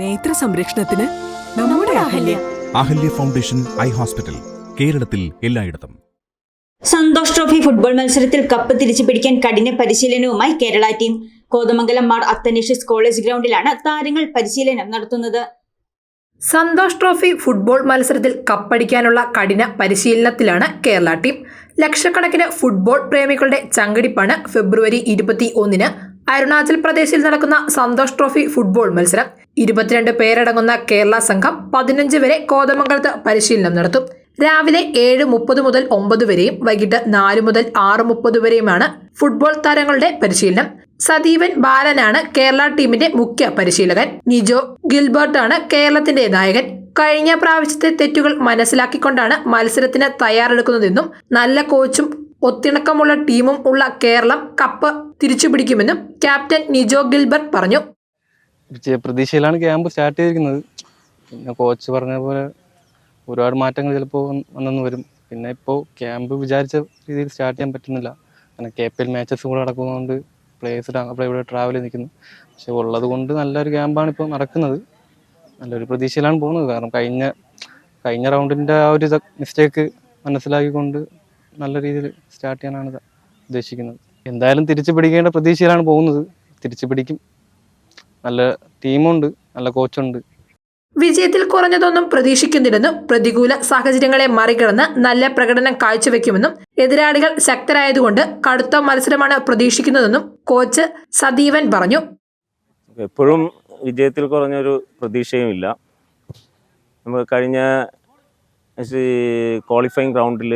നേത്ര സംരക്ഷണത്തിന് നമ്മുടെ Ahalya. Ahalya. Foundation eye hospital കേരളത്തിൽ എല്ലായിടത്തും. സന്തോഷ് ട്രോഫി ഫുട്ബോൾ മത്സരത്തിൽ കപ്പ് തിരിച്ചു പിടിക്കാൻ കഠിന പരിശീലനവുമായി കേരള ടീം. കോതമംഗലം മാർ അത്തനേഷ്യസ് കോളേജ് ഗ്രൗണ്ടിലാണ് താരങ്ങൾ പരിശീലനം നടത്തുന്നത്. സന്തോഷ് ട്രോഫി ഫുട്ബോൾ മത്സരത്തിൽ കപ്പടിക്കാനുള്ള കഠിന പരിശീലനത്തിലാണ് കേരള ടീം. ലക്ഷക്കണക്കിന് ഫുട്ബോൾ പ്രേമികളുടെ ചങ്കടിപ്പാണ് ഫെബ്രുവരി ഇരുപത്തി ഒന്നിന് അരുണാചൽ പ്രദേശിൽ നടക്കുന്ന സന്തോഷ് ട്രോഫി ഫുട്ബോൾ മത്സരം. ഇരുപത്തിരണ്ട് പേരടങ്ങുന്ന കേരള സംഘം പതിനഞ്ച് വരെ കോതമംഗലത്ത് പരിശീലനം നടത്തും. രാവിലെ ഏഴ് മുപ്പത് മുതൽ ഒമ്പത് വരെയും വൈകിട്ട് നാല് മുതൽ ആറ് മുപ്പത് വരെയുമാണ് ഫുട്ബോൾ താരങ്ങളുടെ പരിശീലനം. സദീവൻ ബാലനാണ് കേരള ടീമിന്റെ മുഖ്യ പരിശീലകൻ. നിജോ ഗിൽബർട്ടാണ് കേരളത്തിന്റെ നായകൻ. കഴിഞ്ഞ പ്രാവശ്യത്തെ തെറ്റുകൾ മനസ്സിലാക്കിക്കൊണ്ടാണ് മത്സരത്തിന് തയ്യാറെടുക്കുന്നതെന്നും നല്ല കോച്ചും ഒത്തിണക്കമുള്ള ടീമും ഉള്ള കേരളം കപ്പ് തിരിച്ചുപിടിക്കുമെന്നും ക്യാപ്റ്റൻ നിജോ ഗിൽബർട്ട് പറഞ്ഞു. പ്രതീക്ഷയിലാണ് ക്യാമ്പ് സ്റ്റാർട്ട് ചെയ്തിരിക്കുന്നത്. പിന്നെ കോച്ച് പറഞ്ഞ പോലെ ഒരുപാട് മാറ്റങ്ങൾ ചിലപ്പോൾ വന്നെന്ന് വരും. പിന്നെ ഇപ്പോൾ ക്യാമ്പ് വിചാരിച്ച രീതിയിൽ സ്റ്റാർട്ട് ചെയ്യാൻ പറ്റുന്നില്ല. കാരണം കെ പി എൽ മാച്ചസ് കൂടെ നടക്കുന്നതുകൊണ്ട് അവിടെ ഇവിടെ ട്രാവൽ നിൽക്കുന്നു പക്ഷെ ഉള്ളത് കൊണ്ട് നല്ലൊരു ക്യാമ്പാണ് ഇപ്പോൾ നടക്കുന്നത്. നല്ലൊരു പ്രതീക്ഷയിലാണ് പോകുന്നത്. കാരണം കഴിഞ്ഞ കഴിഞ്ഞ റൗണ്ടിന്റെ ആ ഒരു മിസ്റ്റേക്ക് മനസ്സിലാക്കിക്കൊണ്ട് നല്ല രീതിയിൽ സ്റ്റാർട്ട് ചെയ്യാനാണ് ഉദ്ദേശിക്കുന്നത്. എന്തായാലും തിരിച്ചു പിടിക്കേണ്ട പ്രതീക്ഷയിലാണ് പോകുന്നത്. തിരിച്ചു പിടിക്കും. നല്ല ടീമുണ്ട് നല്ല കോച്ചുണ്ട് വിജയത്തിൽ കുറഞ്ഞതൊന്നും പ്രതീക്ഷിക്കുന്നില്ലെന്നും പ്രതികൂല സാഹചര്യങ്ങളെ മറികടന്ന് നല്ല പ്രകടനം കാഴ്ചവെക്കുമെന്നും എതിരാളികൾ ശക്തരായതുകൊണ്ട് കടുത്ത മത്സരമാണ് പ്രതീക്ഷിക്കുന്നതെന്നും കോച്ച് സദീവൻ പറഞ്ഞു. എപ്പോഴും വിജയത്തിൽ കുറഞ്ഞൊരു പ്രതീക്ഷയുമില്ല. നമ്മൾ കഴിഞ്ഞ ക്വാളിഫയിങ് റൗണ്ടിൽ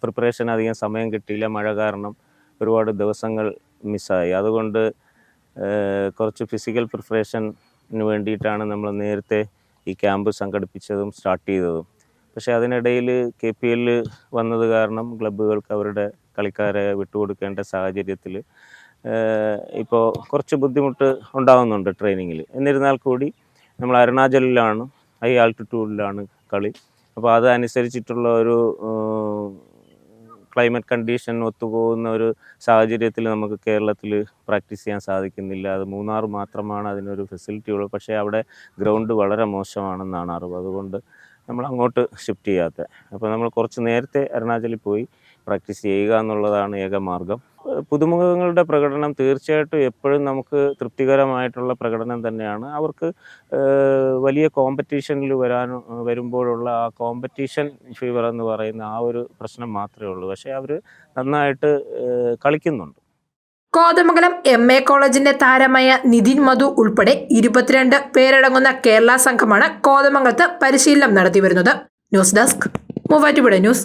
പ്രിപ്പറേഷൻ അധികം സമയം കിട്ടിയില്ല. മഴ കാരണം ഒരുപാട് ദിവസങ്ങൾ മിസ്സായി അതുകൊണ്ട് കുറച്ച് ഫിസിക്കൽ പ്രിപ്പറേഷന് വേണ്ടിയിട്ടാണ് നമ്മൾ നേരത്തെ ഈ ക്യാമ്പ് സംഘടിപ്പിച്ചതും സ്റ്റാർട്ട് ചെയ്തതും. പക്ഷേ അതിനിടയിൽ കെ പി എല്ലിൽ വന്നത് കാരണം ക്ലബ്ബുകൾക്ക് അവരുടെ കളിക്കാരെ വിട്ടുകൊടുക്കേണ്ട സാഹചര്യത്തിൽ ഇപ്പോൾ കുറച്ച് ബുദ്ധിമുട്ട് ഉണ്ടാകുന്നുണ്ട് ട്രെയിനിങ്ങിൽ എന്നിരുന്നാൽ കൂടി നമ്മൾ അരുണാചലിലാണ് ഹൈ ആൾട്ടിറ്റ്യൂഡിലാണ് കളി. അപ്പോൾ അതനുസരിച്ചിട്ടുള്ള ഒരു ക്ലൈമറ്റ് കണ്ടീഷൻ ഒത്തുപോകുന്ന ഒരു സാഹചര്യത്തിൽ നമുക്ക് കേരളത്തിൽ പ്രാക്ടീസ് ചെയ്യാൻ സാധിക്കുന്നില്ല. അത് മൂന്നാർ മാത്രമാണ് അതിനൊരു ഫെസിലിറ്റി ഉള്ളത് പക്ഷേ അവിടെ ഗ്രൗണ്ട് വളരെ മോശമാണെന്നാണ് അറിവ്. അതുകൊണ്ട് നമ്മൾ അങ്ങോട്ട് ഷിഫ്റ്റ് ചെയ്യാത്തത്. അപ്പോൾ നമ്മൾ കുറച്ച് നേരത്തെ അരുണാചലിൽ പോയി. പ്രാക്ടീസ് ചെയ്യുക എന്നുള്ളതാണ് ഏക മാർഗം. പുതുമുഖങ്ങളുടെ പ്രകടനം തീർച്ചയായിട്ടും എപ്പോഴും നമുക്ക് തൃപ്തികരമായിട്ടുള്ള പ്രകടനം തന്നെയാണ്. അവർക്ക് വലിയ കോമ്പറ്റീഷനിൽ വരാൻ വരുമ്പോഴുള്ള ആ കോമ്പറ്റീഷൻ ഫീവർ എന്ന് പറയുന്ന ആ ഒരു പ്രശ്നം മാത്രമേ ഉള്ളൂ. പക്ഷേ അവർ നന്നായിട്ട് കളിക്കുന്നുണ്ട്. കോതമംഗലം എം എ കോളേജിന്റെ താരമായ നിതിൻ മധു ഉൾപ്പെടെ ഇരുപത്തിരണ്ട് പേരടങ്ങുന്ന കേരള സംഘമാണ് കോതമംഗലത്ത് പരിശീലനം നടത്തി വരുന്നത് ന്യൂസ് ഡെസ്ക് മൂവാറ്റുപുഴ ന്യൂസ്.